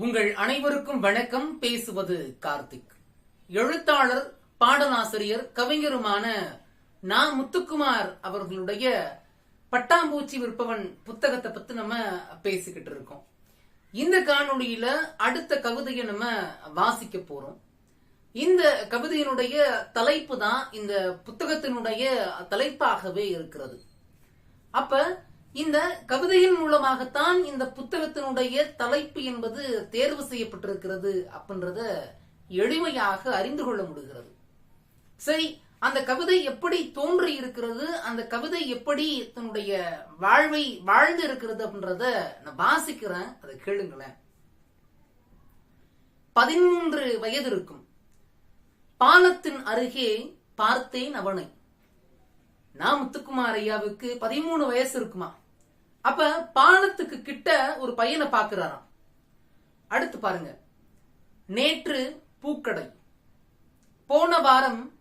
உங்கள் அனைவருக்கும் வணக்கம். பேசுவது கார்த்திக். எழுத்தாளர் பாடலாசிரியர் கவிஞருமான நா. முத்துக்குமார் அவர்களுடைய பட்டாம்பூச்சி விற்பவன் புத்தகத்தை பத்தி நம்ம பேசிக்கிட்டு இருக்கோம். இந்த காணொளியில அடுத்த கவிதையை நம்ம வாசிக்க போறோம். இந்த கவிதையினுடைய தலைப்பு தான் இந்த புத்தகத்தினுடைய தலைப்பாகவே இருக்கிறது. அப்ப இந்த கவிதையின் மூலமாகத்தான் இந்த புத்தகத்தினுடைய தலைப்பு என்பது தேர்வு செய்யப்பட்டிருக்கிறது அப்படின்றத எளிமையாக அறிந்து கொள்ள முடிகிறது. சரி அந்த கவிதை எப்படி தோன்றி இருக்கிறது அந்த கவிதை எப்படி தன்னுடைய வாழ்வை வாழ்ந்து இருக்கிறது அப்படின்றத நான் வாசிக்கிறேன். அதை கேளுங்களேன். பதிமூன்று வயது இருக்கும். பாலத்தின் அருகே பார்த்தேன் அவனை. நான் முத்துக்குமார் ஐயாவுக்கு பதிமூணு வயசு இருக்குமா? அப்ப பாலத்துக்கு கிட்ட ஒரு பையனை பாக்குறாராம். அடுத்து பாருங்க. நேற்று பூக்கடை. போன வாரம்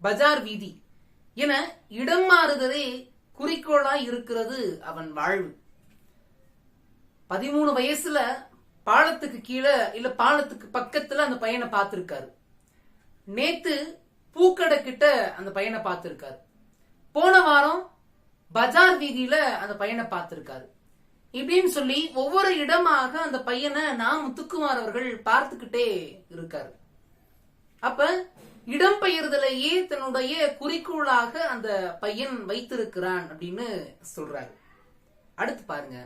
பஜார் வீதி. என இடம் மாறுதலே குறிக்கோளாய் இருக்கிறது அவன் வாழ்வு. பதிமூணு வயசுல பாலத்துக்கு கீழே இல்ல பாலத்துக்கு பக்கத்துல அந்த பையனை பார்த்திருக்காரு. நேத்து பூக்கடை கிட்ட அந்த பையனை பார்த்திருக்காரு. போன வாரம் பஜார் வீதியில அந்த பையனை பார்த்திருக்காரு. இப்படின்னு சொல்லி ஒவ்வொரு இடமாக அந்த பையனை நான் முத்துக்குமார் அவர்கள் பார்த்துக்கிட்டே இருக்காரு. அப்ப இடம்பெயர்தலையே தன்னுடைய குறிக்கோளாக அந்த பையன் வைத்திருக்கிறான் அப்படின்னு சொல்றாரு. அடுத்து பாருங்க.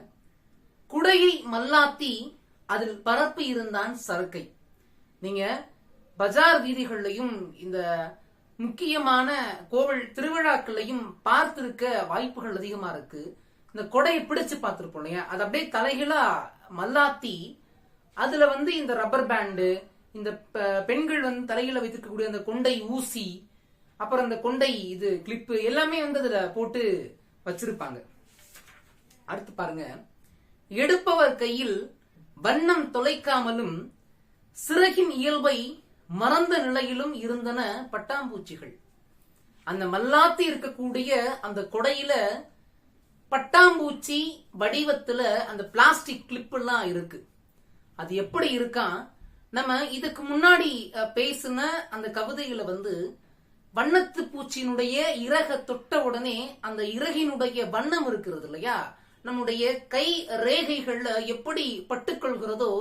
குடையை மல்லாத்தி அதில் பரப்பு இருந்தான் சரக்கை. நீங்க பஜார் வீதிகள்லையும் இந்த முக்கியமான கோவில் திருவிழாக்களையும் பார்த்திருக்க வாய்ப்புகள் அதிகமா இருக்கு. இந்த கொடையை பிடிச்சு பார்த்திருப்போம் இல்லையா? அது அப்படியே தலைகளா மல்லாத்தி அதுல வந்து இந்த ரப்பர் பேண்டு இந்த பெண்கள் வந்து தலையில வைத்திருக்கக்கூடிய அந்த கொண்டை ஊசி அப்புறம் அந்த கொண்டை இது கிளிப்பு எல்லாமே வந்து அதுல போட்டு வச்சிருப்பாங்க. அடுத்து பாருங்க. எடுப்பவர் கையில் வண்ணம் தொலைக்காமலும் சிறகின் இயல்பை மறந்த நிலையிலும் இருந்தன பட்டாம்பூச்சிகள். அந்த மல்லாத்தி இருக்கக்கூடிய அந்த கொடையில பட்டாம்பூச்சி வடிவத்துல அந்த பிளாஸ்டிக் கிளிப் எல்லாம் இருக்கு. அது எப்படி இருக்கான் நம்ம இதுக்கு முன்னாடி பேசின அந்த கவிதையில வந்து வண்ணத்து பூச்சியினுடைய இறக தொட்ட உடனே அந்த இறகினுடைய வண்ணம் இருக்கிறது இல்லையா? நம்முடைய கை ரேகைகள்ல எப்படி பட்டுக்கொள்கிறதோ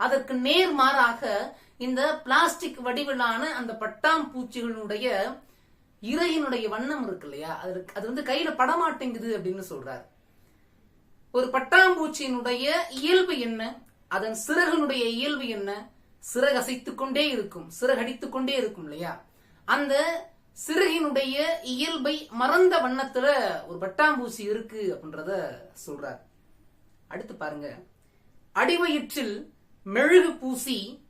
அதற்கு நேர் மாறாக இந்த பிளாஸ்டிக் வடிவிலான அந்த பட்டாம்பூச்சிகளுடைய இறையினுடைய வண்ணம் இருக்கு இல்லையா? அது அது வந்து கையில படமாட்டேங்குது அப்படின்னு சொல்றாரு. ஒரு பட்டாம்பூச்சியினுடைய இயல்பு என்ன? அதன் சிறகனுடைய இயல்பு என்ன? சிறகு கொண்டே இருக்கும் சிறகடித்துக் கொண்டே இருக்கும் இல்லையா? அந்த சிறகினுடைய இயல்பை மறந்த வண்ணத்துல ஒரு பட்டாம்பூச்சி இருக்கு அப்படின்றத சொல்றார். அடுத்து பாருங்க. அடிவயிற்றில் மெழுகு பூசி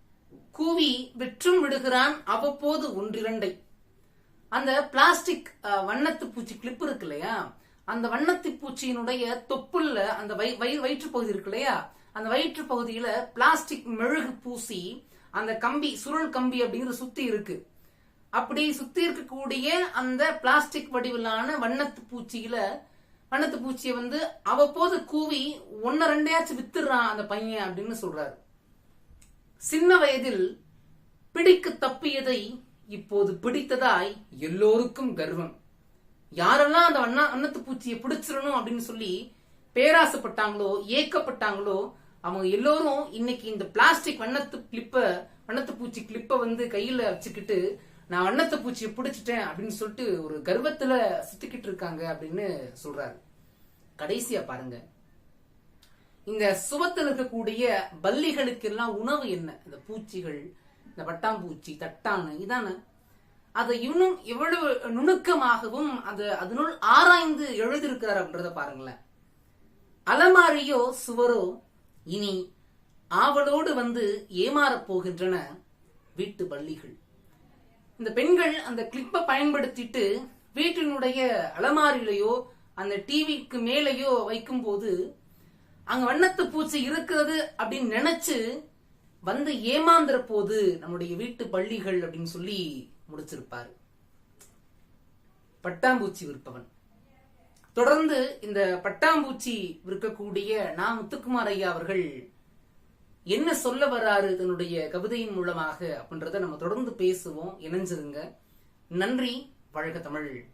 கூவி விற்றும் விடுகிறான் அவ்வப்போது ஒன்றிரண்டை. அந்த பிளாஸ்டிக் வண்ணத்து பூச்சி கிளிப் இருக்கு இல்லையா? அந்த வண்ணத்து பூச்சியினுடைய தொப்புள்ள அந்த வயிறு வயிற்று பகுதி இருக்கு இல்லையா? அந்த வயிற்று பகுதியில பிளாஸ்டிக் மெழுகு பூசி அந்த கம்பி சுருள் கம்பி அப்படிங்கிற சுத்தி இருக்கு. அப்படி சுத்தி இருக்கக்கூடிய அந்த பிளாஸ்டிக் வடிவிலான வண்ணத்து பூச்சியில வண்ணத்து பூச்சியை வந்து அவ்வப்போது கூவி ஒன்னு ரெண்டையாச்சும் வித்துடுறான் அந்த பையன் அப்படின்னு சொல்றாரு. சின்ன வயதில் பிடிக்க தப்பியதை இப்போது பிடித்ததாய் எல்லோருக்கும் கர்வம். யாரெல்லாம் அந்த அண்ணா அன்னத்து பூச்சியை பிடிச்சிடணும் அப்படின்னு சொல்லி பேராசைப்பட்டாங்களோ ஏக்கப்பட்டாங்களோ அவங்க எல்லோரும் இன்னைக்கு இந்த பிளாஸ்டிக் வண்ணத்து கிளிப்ப வண்ணத்து பூச்சி கிளிப்ப வந்து கையில வச்சுக்கிட்டு நான் வண்ணத்து பூச்சியை பிடிச்சிட்டேன் அப்படின்னு சொல்லிட்டு ஒரு கர்வத்துல சுத்திக்கிட்டு இருக்காங்க அப்படின்னு சொல்றாரு. கடைசியா பாருங்க. இந்த சுவத்தில் இருக்கக்கூடிய பல்லிகளுக்கு எல்லாம் உணவு என்ன? இந்த பூச்சிகள் இந்த பட்டாம்பூச்சி தட்டானு இதானே. அதை இன்னும் எவ்வளவு நுணுக்கமாகவும் அது அதனுள் ஆராய்ந்து எழுதியிருக்கிறார் அப்படின்றத பாருங்களேன். அலமாரியோ சுவரோ இனி ஆவலோடு வந்து ஏமாறப் போகின்றன வீட்டு பள்ளிகள் இந்த பெண்கள் அந்த கிளிப்பை பயன்படுத்திட்டு வீட்டினுடைய அலமாரியிலையோ அந்த டிவிக்கு மேலேயோ வைக்கும்போது அங்க வண்ணத்து பூச்சி இருக்கிறது அப்படின்னு நினைச்சு வந்து ஏமாந்துற போது நம்முடைய வீட்டு பள்ளிகள் அப்படின்னு சொல்லி முடிச்சிருப்பாரு. பட்டாம்பூச்சி விற்பவன். தொடர்ந்து இந்த பட்டாம்பூச்சி விற்கக்கூடிய நா. முத்துக்குமார் ஐயா அவர்கள் என்ன சொல்ல வர்றாரு தன்னுடைய கவிதையின் மூலமாக அப்படின்றத நம்ம தொடர்ந்து பேசுவோம். இணைஞ்சிருங்க. நன்றி. வழக தமிழ்.